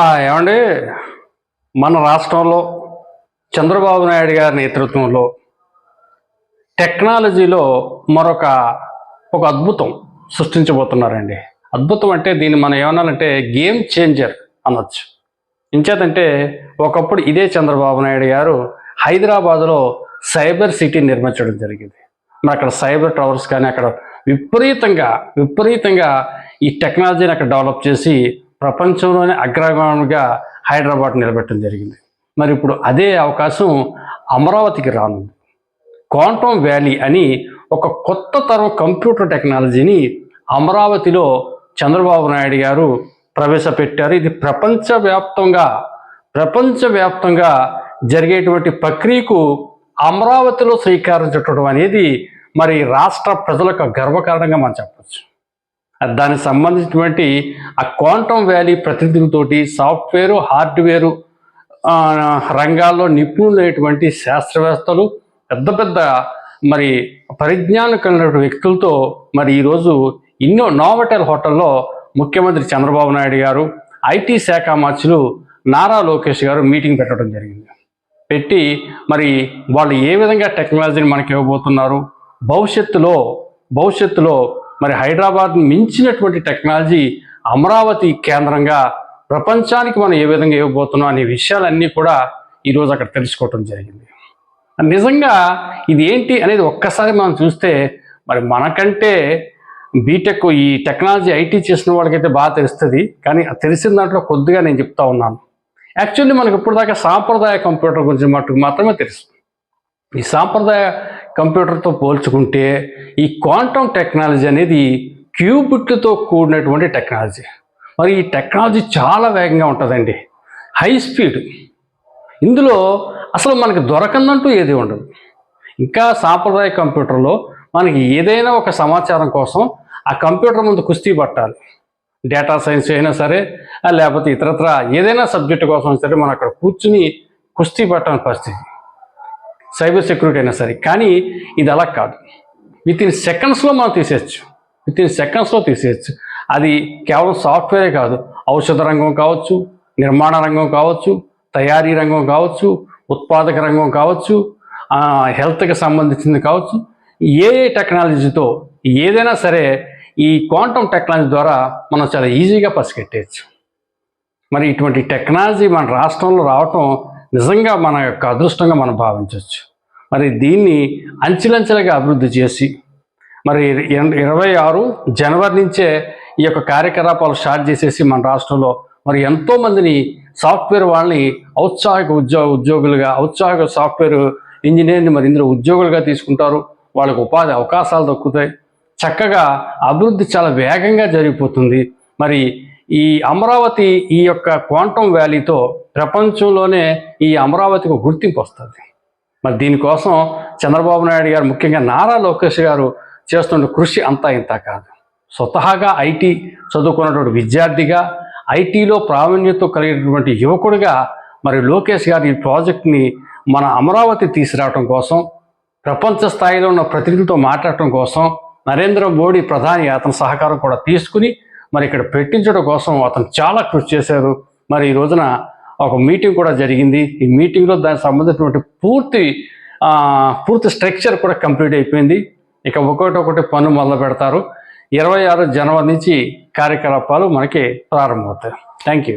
ఏమండి? మన రాష్ట్రంలో చంద్రబాబు నాయుడు గారి నేతృత్వంలో టెక్నాలజీలో మరొక ఒక అద్భుతం సృష్టించబోతున్నారండి. అద్భుతం అంటే దీన్ని మనం ఏమనాలంటే గేమ్ చేంజర్ అనొచ్చు. ఇంచేతంటే ఒకప్పుడు ఇదే చంద్రబాబు నాయుడు గారు హైదరాబాద్లో సైబర్ సిటీ నిర్మించడం జరిగింది. మరి అక్కడ సైబర్ టవర్స్ కానీ అక్కడ విపరీతంగా విపరీతంగా ఈ టెక్నాలజీని అక్కడ డెవలప్ చేసి ప్రపంచంలోనే అగ్రగామిగా హైదరాబాద్ నిలబెట్టడం జరిగింది. మరి ఇప్పుడు అదే అవకాశం అమరావతికి రానుంది. క్వాంటమ్ వ్యాలీ అని ఒక కొత్త తరం కంప్యూటర్ టెక్నాలజీని అమరావతిలో చంద్రబాబు నాయుడు గారు ప్రవేశపెట్టారు. ఇది ప్రపంచవ్యాప్తంగా ప్రపంచవ్యాప్తంగా జరిగేటువంటి ప్రక్రియకు అమరావతిలో స్వీకారం చుట్టడం అనేది మరి రాష్ట్ర ప్రజలకు గర్వకారణంగా మనం చెప్పచ్చు. దానికి సంబంధించినటువంటి ఆ క్వాంటమ్ వ్యాలీ ప్రతినిధులతోటి సాఫ్ట్వేరు హార్డ్వేరు రంగాల్లో నిపుణులైనటువంటి శాస్త్రవేత్తలు పెద్ద పెద్ద మరి పరిజ్ఞానం కలిగిన వ్యక్తులతో మరి ఈరోజు ఇన్నో నోవటెల్ హోటల్లో ముఖ్యమంత్రి చంద్రబాబు నాయుడు గారు ఐటీ శాఖ మంత్రులు నారా లోకేష్ గారు మీటింగ్ పెట్టడం జరిగింది. పెట్టి మరి వాళ్ళు ఏ విధంగా టెక్నాలజీని మనకి ఇవ్వబోతున్నారు భవిష్యత్తులో భవిష్యత్తులో మరి హైదరాబాద్ మించినటువంటి టెక్నాలజీ అమరావతి కేంద్రంగా ప్రపంచానికి మనం ఏ విధంగా ఇవ్వబోతున్నాం అనే విషయాలన్నీ కూడా ఈరోజు అక్కడ తెలుసుకోవటం జరిగింది. నిజంగా ఇది ఏంటి అనేది ఒక్కసారి మనం చూస్తే మరి మనకంటే బీటెక్ ఈ టెక్నాలజీ ఐటీ చేసిన వాళ్ళకైతే బాగా తెలుస్తుంది. కానీ తెలిసిన దాంట్లో కొద్దిగా నేను చెప్తా ఉన్నాను. యాక్చువల్లీ మనకి ఇప్పుడు దాకా సాంప్రదాయ కంప్యూటర్ గురించి మటుకు మాత్రమే తెలుసు. ఈ సాంప్రదాయ కంప్యూటర్తో పోల్చుకుంటే ఈ క్వాంటమ్ టెక్నాలజీ అనేది క్యూబిట్లతో కూడినటువంటి టెక్నాలజీ. మరి ఈ టెక్నాలజీ చాలా వేగంగా ఉంటుందండి. High speed. ఇందులో అసలు మనకి దొరకందంటూ ఏది ఉండదు. ఇంకా సాంప్రదాయ కంప్యూటర్లో మనకి ఏదైనా ఒక సమాచారం కోసం ఆ కంప్యూటర్ ముందు కుస్తీ పట్టాలి. డేటా సైన్స్ అయినా సరే లేకపోతే ఇతరత్ర ఏదైనా సబ్జెక్ట్ కోసం సరే మనం అక్కడ కూర్చుని కుస్తీ పట్టని పరిస్థితి. సైబర్ సెక్యూరిటీ అయినా సరే కానీ ఇది అలా కాదు. విత్ ఇన్ సెకండ్స్లో మనం తీసేయచ్చు. విత్ ఇన్ సెకండ్స్లో తీసేయచ్చు. అది కేవలం సాఫ్ట్వేరే కాదు ఔషధ రంగం కావచ్చు నిర్మాణ రంగం కావచ్చు తయారీ రంగం కావచ్చు ఉత్పాదక రంగం కావచ్చు హెల్త్కి సంబంధించింది కావచ్చు. ఏ ఏ టెక్నాలజీతో ఏదైనా సరే ఈ క్వాంటమ్ టెక్నాలజీ ద్వారా మనం చాలా ఈజీగా పసిగట్టేయచ్చు. మరి ఇటువంటి టెక్నాలజీ మన రాష్ట్రంలో రావటం నిజంగా మన యొక్క అదృష్టంగా మనం భావించవచ్చు. మరి దీన్ని అంచెలంచెలుగా అభివృద్ధి చేసి మరి ఇరవై ఆరు జనవరి నుంచే ఈ యొక్క కార్యకలాపాలు స్టార్ట్ చేసేసి మన రాష్ట్రంలో మరి ఎంతోమందిని సాఫ్ట్వేర్ వాళ్ళని ఔత్సాహిక ఉద్యోగ ఉద్యోగులుగా ఔత్సాహిక సాఫ్ట్వేర్ ఇంజనీర్ని మరి ఇందులో ఉద్యోగులుగా తీసుకుంటారు. వాళ్ళకు ఉపాధి అవకాశాలు దక్కుతాయి. చక్కగా అభివృద్ధి చాలా వేగంగా జరిగిపోతుంది. మరి ఈ అమరావతి ఈ యొక్క క్వాంటమ్ వ్యాలీతో ప్రపంచంలోనే ఈ అమరావతికి గుర్తింపు వస్తుంది. మరి దీనికోసం చంద్రబాబు నాయుడు గారు ముఖ్యంగా నారా లోకేష్ గారు చేస్తున్న కృషి అంతా ఇంత కాదు. స్వతహాగా ఐటీ చదువుకున్నటువంటి విద్యార్థిగా ఐటీలో ప్రావీణ్యత కలిగినటువంటి యువకుడిగా మరి లోకేష్ గారు ఈ ప్రాజెక్ట్ని మన అమరావతి తీసుకురావడం కోసం ప్రపంచ స్థాయిలో ఉన్న ప్రతినిధులతో మాట్లాడటం కోసం నరేంద్ర మోడీ ప్రధాని అతని సహకారం కూడా తీసుకుని మరి ఇక్కడ పెట్టించడం కోసం అతను చాలా కృషి చేశారు. మరి ఈ రోజున ఒక మీటింగ్ కూడా జరిగింది. ఈ మీటింగ్లో దానికి సంబంధించినటువంటి పూర్తి పూర్తి స్ట్రక్చర్ కూడా కంప్లీట్ అయిపోయింది. ఇక ఒకటి ఒకటి పన్ను మొదలు పెడతారు. ఇరవై ఆరు జనవరి నుంచి కార్యకలాపాలు మనకి ప్రారంభమవుతాయి. Thank you.